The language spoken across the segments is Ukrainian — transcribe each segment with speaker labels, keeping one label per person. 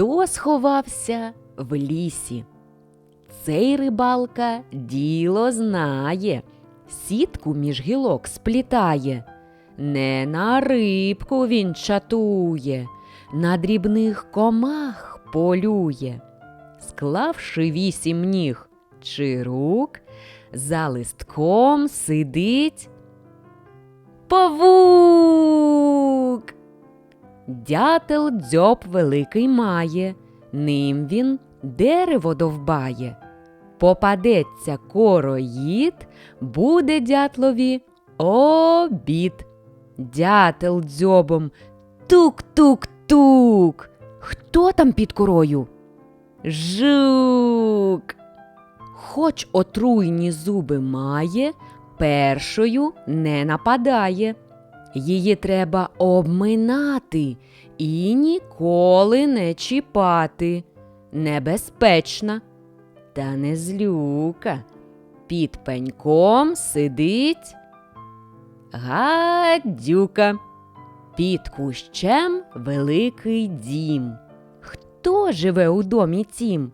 Speaker 1: Хто сховався в лісі? Цей рибалка діло знає, сітку між гілок сплітає. Не на рибку він чатує, на дрібних комах полює. Склавши вісім ніг чи рук, за листком сидить павук. Дятел дзьоб великий має, ним він дерево довбає. Попадеться короїд, буде дятлові обід. Дятел дзьобом тук-тук-тук. Хто там під корою? Жук. Хоч отруйні зуби має, першою не нападає. Її треба обминати і ніколи не чіпати. Небезпечна, та не злюка. Під пеньком сидить гадюка. Під кущем великий дім. Хто живе у домі тім?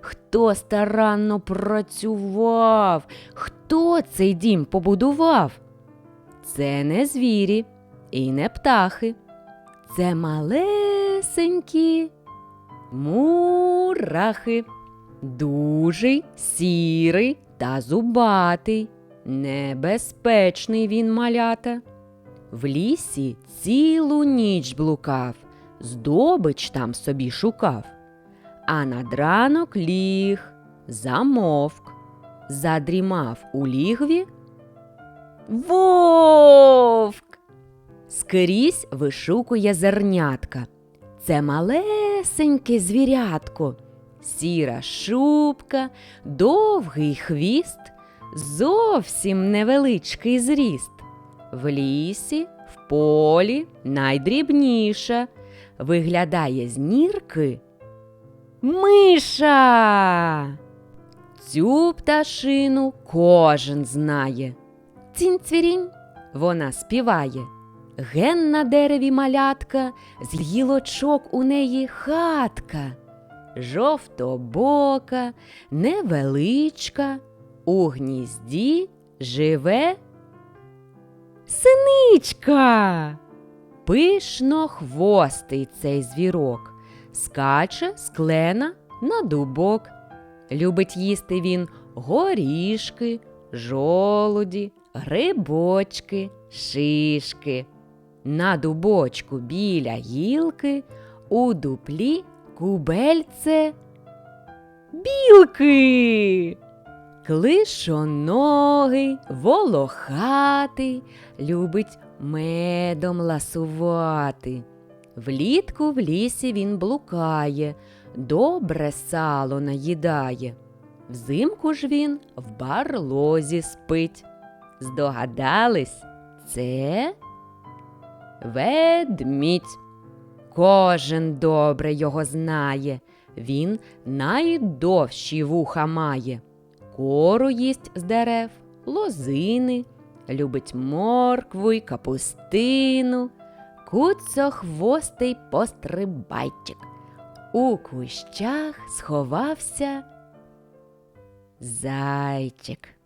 Speaker 1: Хто старанно працював? Хто цей дім побудував? Це не звірі і не птахи. Це малесенькі мурахи. Дужий, сірий та зубатий. Небезпечний він малята. В лісі цілу ніч блукав, здобич там собі шукав. А над ранок ліг, замовк, задрімав у лігві Вовк. Скрізь вишукує зернятка. Це малесеньке звірятко, сіра шубка, довгий хвіст, зовсім невеличкий зріст. В лісі, в полі найдрібніша, виглядає з нірки миша. Цю пташину кожен знає. Цінь-цвірінь вона співає. Ген на дереві малятка, з гілочок у неї хатка. Жовтобока, невеличка, у гнізді живе синичка. Пишно хвостий цей звірок, скаче з клена на дубок. Любить їсти він горішки, жолуді, грибочки, шишки. На дубочку біля гілки у дуплі кубельце білки. Клишоногий, волохатий, любить медом ласувати. Влітку в лісі він блукає, добре сало наїдає. Взимку ж він в барлозі спить. Здогадались, це ведмідь. Кожен добре його знає, він найдовші вуха має. Кору їсть з дерев, лозини, любить моркву й капустину, куцохвостий пострибайчик. У кущах сховався зайчик.